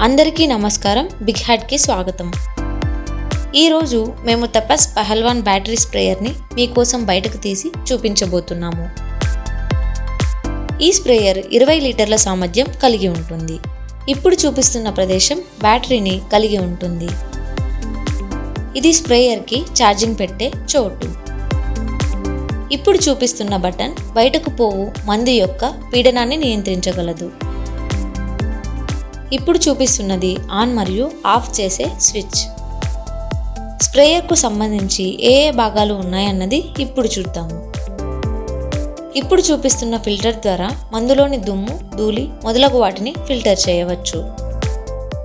అందరికీ నమస్కారం. బిగ్ హ్యాడ్కి స్వాగతం. ఈరోజు మేము తపస్ పహల్వాన్ బ్యాటరీ స్ప్రేయర్ని మీకోసం బయటకు తీసి చూపించబోతున్నాము. ఈ స్ప్రేయర్ ఇరవై లీటర్ల సామర్థ్యం కలిగి ఉంటుంది. ఇప్పుడు చూపిస్తున్న ప్రదేశం బ్యాటరీని కలిగి ఉంటుంది. ఇది స్ప్రేయర్కి ఛార్జింగ్ పెట్టే చోటు. ఇప్పుడు చూపిస్తున్న బటన్ బయటకు పోవు మందు యొక్క పీడనాన్ని నియంత్రించగలదు. ఇప్పుడు చూపిస్తున్నది ఆన్ మరియు ఆఫ్ చేసే స్విచ్. స్ప్రేయర్కు సంబంధించి ఏ ఏ భాగాలు ఉన్నాయన్నది ఇప్పుడు చూద్దాము. ఇప్పుడు చూపిస్తున్న ఫిల్టర్ ద్వారా మందులోని దుమ్ము ధూళి మొదలగు వాటిని ఫిల్టర్ చేయవచ్చు.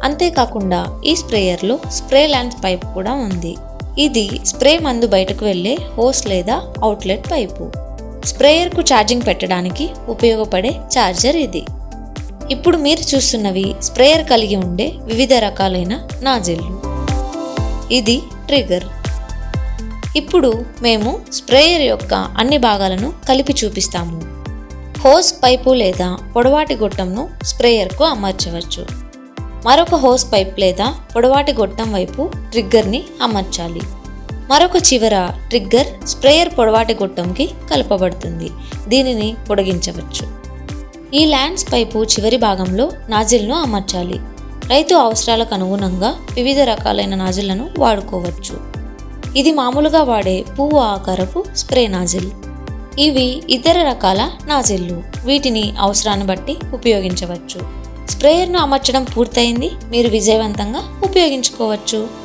అంతేకాకుండా ఈ స్ప్రేయర్లో స్ప్రే ల్యాండ్ పైప్ కూడా ఉంది. ఇది స్ప్రే మందు బయటకు వెళ్ళే హోస్ లేదా అవుట్లెట్ పైపు. స్ప్రేయర్కు ఛార్జింగ్ పెట్టడానికి ఉపయోగపడే ఛార్జర్ ఇది. ఇప్పుడు మీరు చూస్తున్నవి స్ప్రేయర్ కలిగి ఉండే వివిధ రకాలైన నాజిల్లు ఇది ట్రిగర్. ఇప్పుడు మేము స్ప్రేయర్ యొక్క అన్ని భాగాలను కలిపి చూపిస్తాము. హోస్ పైపు లేదా పొడవాటి గొట్టంను స్ప్రేయర్కు అమర్చవచ్చు. మరొక హోస్ పైప్ లేదా పొడవాటి గొట్టం వైపు ట్రిగ్గర్ని అమర్చాలి. మరొక చివర ట్రిగ్గర్ స్ప్రేయర్ పొడవాటి గొట్టంకి కలపబడుతుంది. దీనిని పొడిగించవచ్చు. ఈ ల్యాండ్స్ పైపు చివరి భాగంలో నాజిల్ను అమర్చాలి. రైతు అవసరాలకు అనుగుణంగా వివిధ రకాలైన నాజిళ్ళను వాడుకోవచ్చు. ఇది మామూలుగా వాడే పువ్వు ఆకారపు స్ప్రే నాజిల్. ఇవి ఇతర రకాల నాజిల్లు వీటిని అవసరాన్ని బట్టి ఉపయోగించవచ్చు. స్ప్రేయర్ను అమర్చడం పూర్తయింది. మీరు విజయవంతంగా ఉపయోగించుకోవచ్చు.